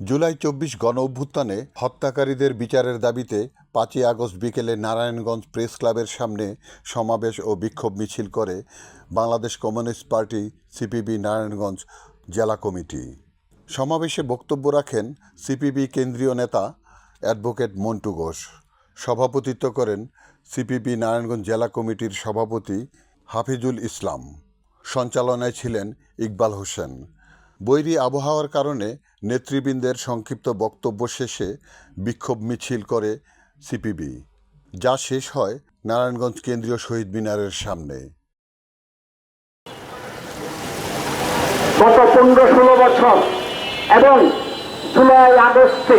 জুলাই চব্বিশ গণ অভ্যুত্থানে হত্যাকারীদের বিচারের দাবিতে পাঁচই আগস্ট বিকেলে নারায়ণগঞ্জ প্রেস ক্লাবের সামনে সমাবেশ ও বিক্ষোভ মিছিল করে Bangladesh communist party CPB Narayanganj জেলা কমিটি। সমাবেশে বক্তব্য রাখেন সিপিবি কেন্দ্রীয় নেতা অ্যাডভোকেট মন্টু ঘোষ। সভাপতিত্ব করেন সিপিবি নারায়ণগঞ্জ জেলা কমিটির সভাপতি হাফিজুল ইসলাম। সঞ্চালনায় ছিলেন ইকবাল হোসেন। বৈরী আবহাওয়ার কারণে নেতৃবৃন্দের সংক্ষিপ্ত বক্তব্য শেষে বিক্ষোভ মিছিল করে সিপিবি, যা শেষ হয় নারায়ণগঞ্জ কেন্দ্রীয় শহীদ মিনারের সামনে। গত পনেরো ষোলো বছর এবং জুলাই আগস্টে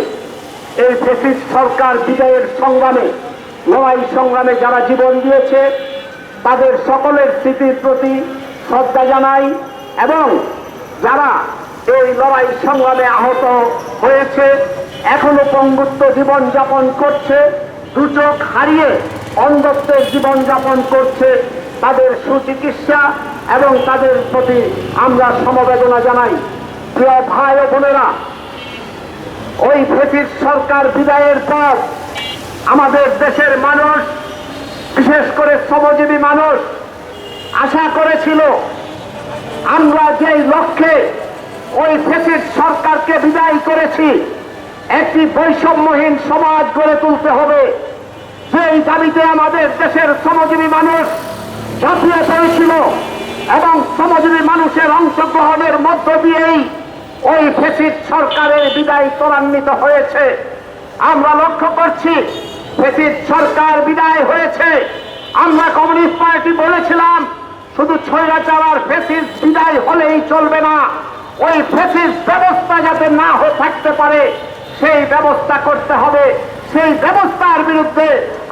এই ব্রিটিশ সরকার বিদায়ের সংগ্রামে, লড়াই সংগ্রামে যারা জীবন দিয়েছে, তাদের সকলের স্মৃতির প্রতি শ্রদ্ধা জানাই এবং যারা এই লড়াই সংগ্রামে আহত হয়েছে, এখনও পঙ্গুত্ব জীবন যাপন করছে, দুচোখ হারিয়ে অন্ধত্বের জীবন যাপন করছে তাদের সুচিকিৎসা এবং তাদের প্রতি আমরা সমবেদনা জানাই। প্রিয় ভাই ও বোনেরা, ওই ব্রিটিশ সরকার বিদায়ের পর আমাদের দেশের মানুষ, বিশেষ করে শ্রমজীবী মানুষ, আশা করেছিল, আমরা যেই লক্ষ্যে ওই ব্রিটিশ সরকারকে বিদায় করেছি। একটি বৈষম্যহীন সমাজ গড়ে তুলতে হবে। যেই দাবিতে আমাদের দেশের শ্রমজীবী মানুষ ঝাঁপিয়ে পড়েছিল এবং শ্রমজীবী মানুষের অংশগ্রহণের মধ্য দিয়েই ওই ফেসিড সরকারের বিদায় ত্বরান্বিত হয়েছে। আমরা লক্ষ্য করছি ফেসিড সরকার বিদায় হয়েছে। আমরা কমিউনিস্ট পার্টি বলেছিলাম, শুধু ছয়রাচার আর ফেসিস বিদায় হলেই চলবে না। ওই ফেসিস ব্যবস্থা যাতে না হয়ে থাকতে পারে, সেই ব্যবস্থা করতে হবে। সেই ব্যবস্থার বিরুদ্ধে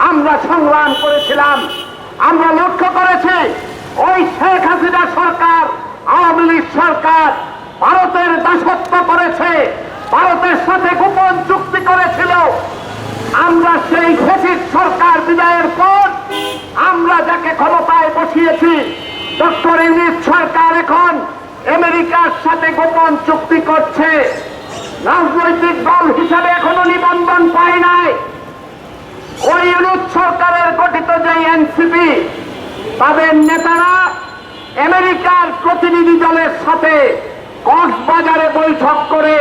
আমরা সংগ্রাম করেছিলাম। আমরা লক্ষ্য করেছি, ওই শেখ হাসিনা সরকার, আওয়ামী লীগ সরকার ভারতের দাসত্ব করেছে, ভারতের সাথে গোপন চুক্তি করেছিল। আমরা সেই ফেসিস সরকার বিদায়ের পর আমরা যাকে ক্ষমতায় বসিয়েছি ডক্টর ইংলিশ সরকার এখন আমেরিকার সাথে গোপন চুক্তি করছে। রাজনৈতিক দল হিসাবে এখনও নিবন্ধন পায় নাই। ওই ইউনুস সরকারের গঠিত যে এনসিপি, তাদের নেতারা আমেরিকার প্রতিনিধি দলের সাথে কক্সবাজারে বৈঠক করে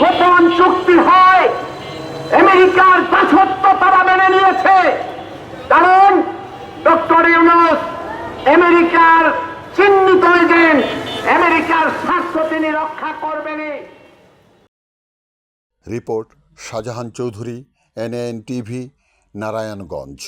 গোপন চুক্তি হয়। আমেরিকার দাসত্ব তারা মেনে নিয়েছে। কারণ ডক্টর ইউনুস আমেরিকার চিহ্নিত এজেন্ট। আমেরিকার স্বার্থ তিনি রক্ষা করবেনই। Report Shahjahan Chowdhury NN TV Narayanganj.